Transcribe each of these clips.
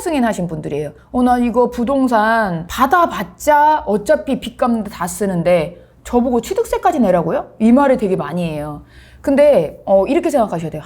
한정 승인하신 분들이에요. 어, 나 이거 부동산 받아봤자 어차피 빚 갚는데 다 쓰는데 저보고 취득세까지 내라고요? 이 말을 되게 많이 해요. 근데 어, 이렇게 생각하셔야 돼요.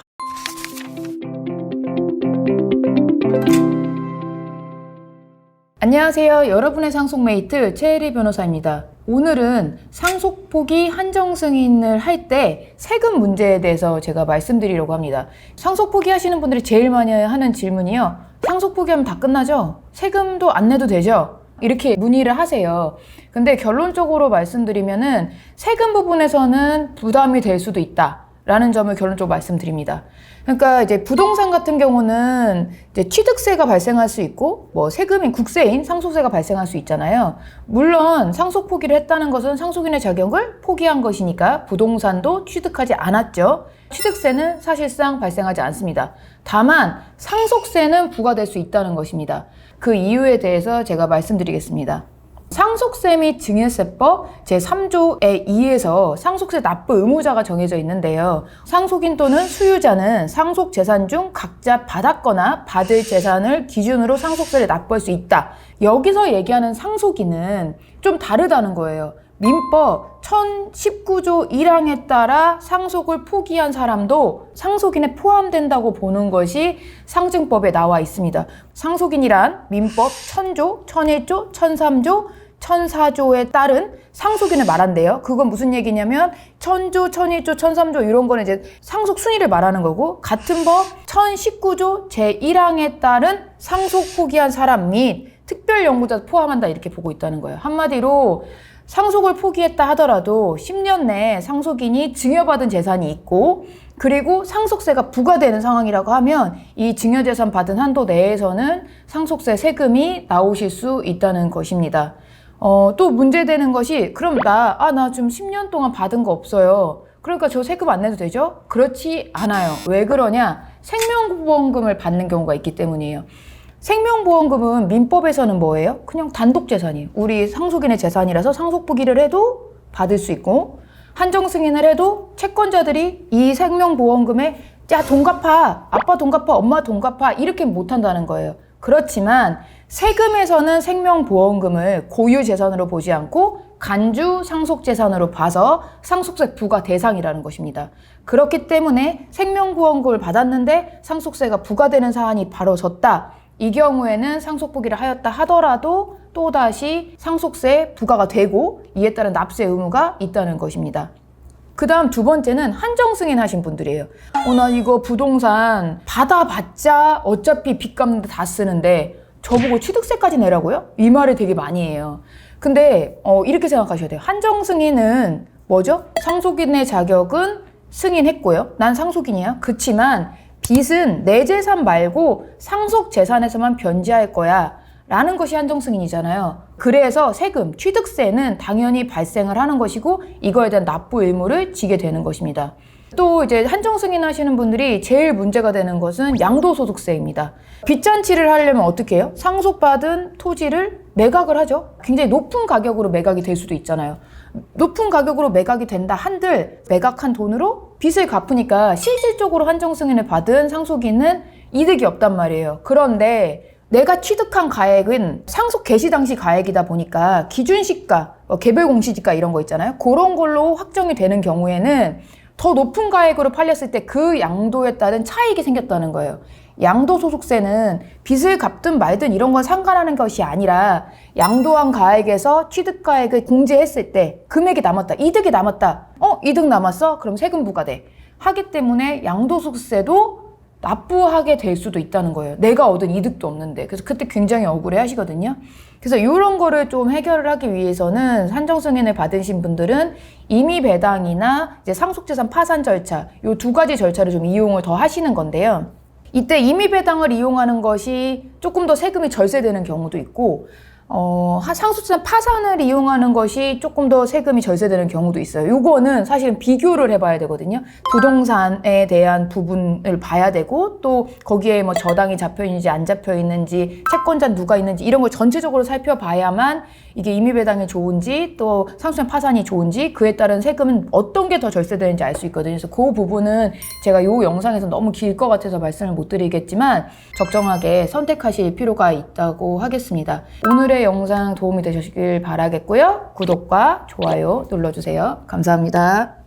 안녕하세요. 여러분의 상속메이트 최혜리 변호사입니다. 오늘은 상속포기 한정 승인을 할 때 세금 문제에 대해서 제가 말씀드리려고 합니다. 상속포기 하시는 분들이 제일 많이 하는 질문이요. 상속포기 하면 다 끝나죠? 세금도 안 내도 되죠? 이렇게 문의를 하세요. 근데 결론적으로 말씀드리면은 세금 부분에서는 부담이 될 수도 있다. 라는 점을 결론적으로 말씀드립니다. 그러니까 이제 부동산 같은 경우는 이제 취득세가 발생할 수 있고 뭐 세금인 국세인 상속세가 발생할 수 있잖아요. 물론 상속 포기를 했다는 것은 상속인의 자격을 포기한 것이니까 부동산도 취득하지 않았죠. 취득세는 사실상 발생하지 않습니다. 다만 상속세는 부과될 수 있다는 것입니다. 그 이유에 대해서 제가 말씀드리겠습니다. 상속세 및 증여세법 제3조의 2에서 상속세 납부 의무자가 정해져 있는데요. 상속인 또는 수유자는 상속 재산 중 각자 받았거나 받을 재산을 기준으로 상속세를 납부할 수 있다. 여기서 얘기하는 상속인은 좀 다르다는 거예요. 민법 1019조 1항에 따라 상속을 포기한 사람도 상속인에 포함된다고 보는 것이 상증법에 나와 있습니다. 상속인이란 민법 1000조, 1001조, 1003조, 1004조에 따른 상속인을 말한대요. 그건 무슨 얘기냐면 1000조, 1001조, 1003조 이런 거는 이제 상속 순위를 말하는 거고 같은 법 1019조 제1항에 따른 상속 포기한 사람 및 특별 연구자 포함한다 이렇게 보고 있다는 거예요. 한마디로 상속을 포기했다 하더라도 10년 내에 상속인이 증여받은 재산이 있고 그리고 상속세가 부과되는 상황이라고 하면 이 증여재산 받은 한도 내에서는 상속세 세금이 나오실 수 있다는 것입니다. 어, 또 문제되는 것이 그럼 나, 아, 나 좀 10년 동안 받은 거 없어요. 그러니까 저 세금 안 내도 되죠? 그렇지 않아요. 왜 그러냐? 생명보험금을 받는 경우가 있기 때문이에요. 생명보험금은 민법에서는 뭐예요? 그냥 단독 재산이에요. 우리 상속인의 재산이라서 상속부기를 해도 받을 수 있고 한정 승인을 해도 채권자들이 이 생명보험금에 야 돈 갚아 아빠 돈 갚아 엄마 돈 갚아 이렇게 못 한다는 거예요. 그렇지만 세금에서는 생명보험금을 고유 재산으로 보지 않고 간주 상속 재산으로 봐서 상속세 부과 대상이라는 것입니다. 그렇기 때문에 생명보험금을 받았는데 상속세가 부과되는 사안이 바로 졌다. 이 경우에는 상속 포기를 하였다 하더라도 또다시 상속세 부과가 되고 이에 따른 납세 의무가 있다는 것입니다. 그 다음 두 번째는 한정 승인하신 분들이에요. 어, 나 이거 부동산 받아봤자 어차피 빚 갚는데 다 쓰는데 저보고 취득세까지 내라고요? 이 말을 되게 많이 해요. 근데 어, 이렇게 생각하셔야 돼요. 한정 승인은 뭐죠? 상속인의 자격은 승인했고요. 난 상속인이야. 그치만 빚은 내 재산 말고 상속 재산에서만 변제할 거야. 라는 것이 한정 승인이잖아요. 그래서 세금, 취득세는 당연히 발생을 하는 것이고 이거에 대한 납부 의무를 지게 되는 것입니다. 또 이제 한정 승인 하시는 분들이 제일 문제가 되는 것은 양도소득세입니다. 빚잔치를 하려면 어떻게 해요? 상속받은 토지를 매각을 하죠. 굉장히 높은 가격으로 매각이 될 수도 있잖아요. 높은 가격으로 매각이 된다 한들 매각한 돈으로 빚을 갚으니까 실질적으로 한정 승인을 받은 상속인은 이득이 없단 말이에요. 그런데 내가 취득한 가액은 상속 개시 당시 가액이다 보니까 기준시가, 어, 개별 공시지가 이런 거 있잖아요. 그런 걸로 확정이 되는 경우에는 더 높은 가액으로 팔렸을 때 그 양도에 따른 차익이 생겼다는 거예요. 양도소득세는 빚을 갚든 말든 이런 건 상관하는 것이 아니라 양도한 가액에서 취득가액을 공제했을 때 금액이 남았다, 이득이 남았다. 어, 이득 남았어? 그럼 세금 부과돼. 하기 때문에 양도소득세도 납부하게 될 수도 있다는 거예요. 내가 얻은 이득도 없는데. 그래서 그때 굉장히 억울해 하시거든요. 그래서 이런 거를 좀 해결을 하기 위해서는 산정 승인을 받으신 분들은 임의 배당이나 이제 상속재산 파산 절차, 이두 가지 절차를 좀 이용을 더 하시는 건데요. 이때 임의 배당을 이용하는 것이 조금 더 세금이 절세되는 경우도 있고, 어, 하- 상속자산 파산을 이용하는 것이 조금 더 세금이 절세되는 경우도 있어요. 요거는 사실은 비교를 해봐야 되거든요. 부동산에 대한 부분을 봐야 되고 또 거기에 뭐 저당이 잡혀 있는지 안 잡혀 있는지 채권자 누가 있는지 이런 걸 전체적으로 살펴봐야만 이게 임의배당이 좋은지 또 상속자산 파산이 좋은지 그에 따른 세금은 어떤 게 더 절세되는지 알 수 있거든요. 그래서 그 부분은 제가 요 영상에서 너무 길 것 같아서 말씀을 못 드리겠지만 적정하게 선택하실 필요가 있다고 하겠습니다. 영상 도움이 되셨길 바라겠고요. 구독과 좋아요 눌러주세요. 감사합니다.